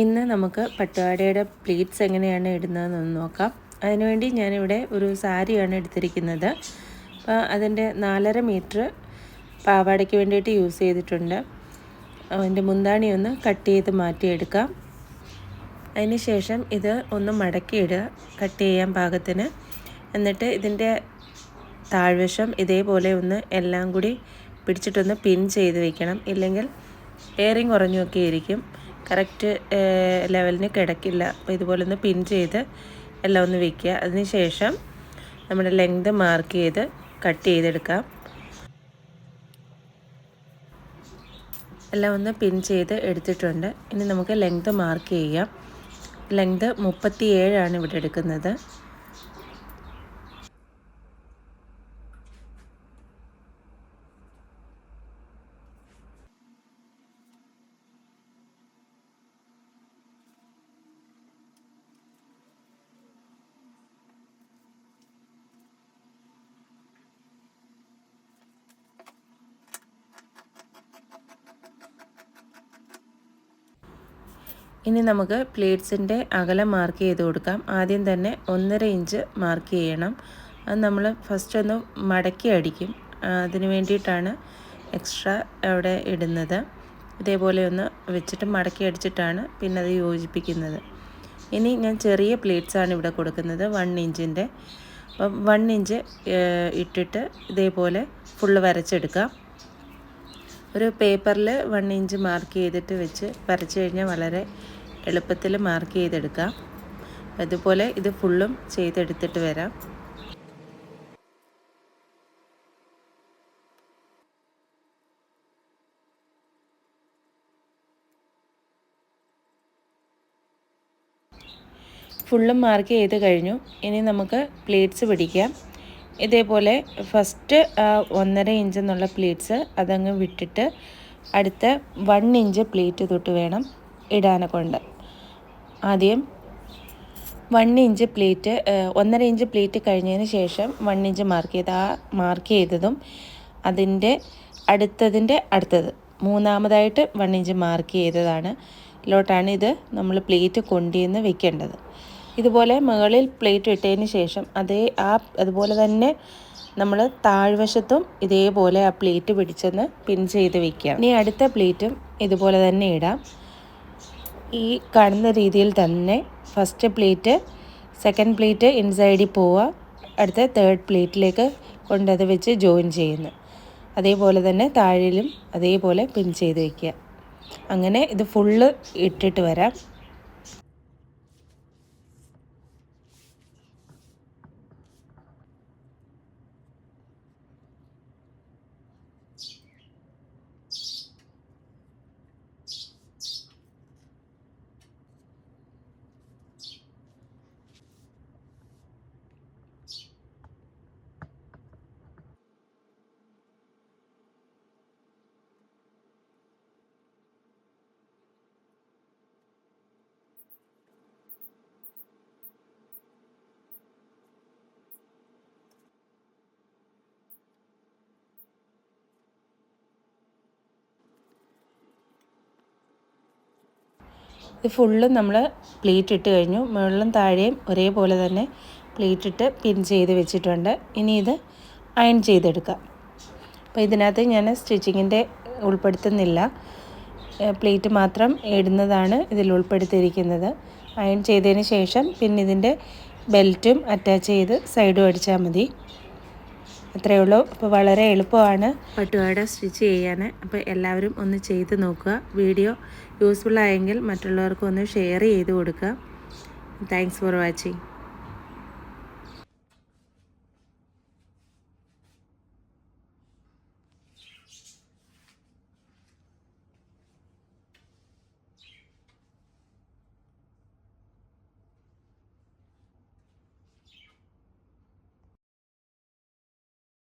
ഇന്ന് നമുക്ക് പട്ടുപാടയുടെ പ്ലീറ്റ്സ് എങ്ങനെയാണ് ഇടുന്നതെന്ന് നോക്കാം. അതിനുവേണ്ടി ഞാനിവിടെ ഒരു സാരിയാണ് എടുത്തിരിക്കുന്നത്. അപ്പോൾ അതിന്റെ നാലര മീറ്റർ പാവാടയ്ക്ക് വേണ്ടിയിട്ട് യൂസ് ചെയ്തിട്ടുണ്ട്. അതിന്റെ മുന്താണി ഒന്ന് കട്ട് ചെയ്ത് മാറ്റിയെടുക്കാം. അതിന് ശേഷം ഇത് ഒന്ന് മടക്കിയിടുക കട്ട് ചെയ്യാൻ പാകത്തിന്. എന്നിട്ട് ഇതിന്റെ താഴ്വശം ഇതേപോലെ ഒന്ന് എല്ലാം കൂടി പിടിച്ചിട്ടൊന്ന് പിൻ ചെയ്ത് വെക്കണം. ഇല്ലെങ്കിൽ എയറിങ് കുറഞ്ഞൊക്കെ ഇരിക്കും. കറക്റ്റ് ലെവലിന് കിടക്കില്ല. അപ്പോൾ ഇതുപോലെ ഒന്ന് പിൻ ചെയ്ത് എല്ലാം ഒന്ന് വെക്കുക. അതിന് ശേഷം നമ്മുടെ ലെങ്ത് മാർക്ക് ചെയ്ത് കട്ട് ചെയ്തെടുക്കാം. എല്ലാം ഒന്ന് പിൻ ചെയ്ത് എടുത്തിട്ടുണ്ട്. ഇനി നമുക്ക് ലെങ്ത് മാർക്ക് ചെയ്യാം. ലെങ്ത് മുപ്പത്തി ഏഴാണ് ഇവിടെ എടുക്കുന്നത്. ഇനി നമുക്ക് പ്ലേറ്റ്സിന്റെ അകലം മാർക്ക് ചെയ്ത് കൊടുക്കാം. ആദ്യം തന്നെ ഒന്നര ഇഞ്ച് മാർക്ക് ചെയ്യണം. അത് നമ്മൾ ഫസ്റ്റ് ഒന്ന് മടക്കി അടിക്കും. അതിന് വേണ്ടിയിട്ടാണ് എക്സ്ട്രാ അവിടെ ഇടുന്നത്. ഇതേപോലെ ഒന്ന് വെച്ചിട്ട് മടക്കി അടിച്ചിട്ടാണ് പിന്നെ അത് യോജിപ്പിക്കുന്നത്. ഇനി ഞാൻ ചെറിയ പ്ലേറ്റ്സാണ് ഇവിടെ കൊടുക്കുന്നത് വൺ ഇഞ്ചിന്റെ. അപ്പം വൺ ഇഞ്ച് ഇട്ടിട്ട് ഇതേപോലെ ഫുള്ള് വരച്ചെടുക്കാം. ഒരു പേപ്പറിൽ വൺ ഇഞ്ച് മാർക്ക് ചെയ്തിട്ട് വെച്ച് വരച്ച് കഴിഞ്ഞാൽ വളരെ എളുപ്പത്തിൽ മാർക്ക് ചെയ്തെടുക്കാം. അതുപോലെ ഇത് ഫുള്ളും ചെയ്തെടുത്തിട്ട് വരാം. ഫുള്ളും മാർക്ക് ചെയ്ത് കഴിഞ്ഞു. ഇനി നമുക്ക് പ്ലേറ്റ്സ് പിടിക്കാം. ഇതേപോലെ ഫസ്റ്റ് ഒന്നര ഇഞ്ച് എന്നുള്ള പ്ലേറ്റ്സ് അതങ്ങ് വിട്ടിട്ട് അടുത്ത വൺ ഇഞ്ച് പ്ലേറ്റ് തൊട്ട് വേണം ഇടാനെ കൊണ്ട്. ആദ്യം വൺ ഇഞ്ച് പ്ലേറ്റ് ഒന്നര ഇഞ്ച് പ്ലേറ്റ് കഴിഞ്ഞതിന് ശേഷം വൺ ഇഞ്ച് മാർക്ക് ചെയ്ത് ആ മാർക്ക് ചെയ്തതും അതിന്റെ അടുത്തതിന്റെ അടുത്തത്. മൂന്നാമതായിട്ട് വൺ ഇഞ്ച് മാർക്ക് ചെയ്തതാണ്. ലോട്ടാണ് ഇത് നമ്മൾ പ്ലേറ്റ് കൊണ്ടുവന്ന് വെക്കേണ്ടത്. ഇതുപോലെ മുകളിൽ പ്ലേറ്റ് ഇട്ടതിന് ശേഷം അതേ ആ അതുപോലെ തന്നെ നമ്മൾ താഴ്വശത്തും ഇതേപോലെ ആ പ്ലേറ്റ് പിടിച്ചെന്ന് പിൻ ചെയ്ത് വെക്കുക. ഇനി അടുത്ത പ്ലേറ്റും ഇതുപോലെ തന്നെ ഇടാം. ഈ കാണുന്ന രീതിയിൽ തന്നെ ഫസ്റ്റ് പ്ലേറ്റ് സെക്കൻഡ് പ്ലേറ്റ് ഇൻസൈഡിൽ പോവുക. അടുത്ത തേർഡ് പ്ലേറ്റിലേക്ക് കൊണ്ടത് വെച്ച് ജോയിൻ ചെയ്യുന്നു. അതേപോലെ തന്നെ താഴിലും അതേപോലെ പിൻ ചെയ്ത് വയ്ക്കുക അങ്ങനെ ഇത് ഫുള്ള് ഇട്ടിട്ട് വരാം. ഇത് ഫുള്ള് നമ്മൾ പ്ലേറ്റ് ഇട്ട് കഴിഞ്ഞു. മുകളിലും താഴെയും ഒരേപോലെ തന്നെ പ്ലേറ്റ് ഇട്ട് പിൻ ചെയ്ത് വെച്ചിട്ടുണ്ട്. ഇനി ഇത് അയൺ ചെയ്തെടുക്കാം. അപ്പോൾ ഇതിനകത്ത് ഞാൻ സ്റ്റിച്ചിങ്ങിന്റെ ഉൾപ്പെടുത്തുന്നില്ല. പ്ലേറ്റ് മാത്രം ഇടുന്നതാണ് ഇതിൽ ഉൾപ്പെടുത്തിയിരിക്കുന്നത്. അയൺ ചെയ്തതിന് ശേഷം പിന്നെ ഇതിന്റെ ബെൽറ്റും അറ്റാച്ച് ചെയ്ത് സൈഡും അടിച്ചാൽ മതി. അത്രയേ ഉള്ളൂ. അപ്പോൾ വളരെ എളുപ്പമാണ്. പട്ടുപാട സ്റ്റിച്ച് ചെയ്യാൻ അപ്പോൾ എല്ലാവരും ഒന്ന് ചെയ്ത് നോക്കുക. വീഡിയോ യൂസ്ഫുൾ ആയെങ്കിൽ മറ്റുള്ളവർക്കും ഒന്ന് ഷെയർ ചെയ്ത് കൊടുക്കുക. Thanks for watching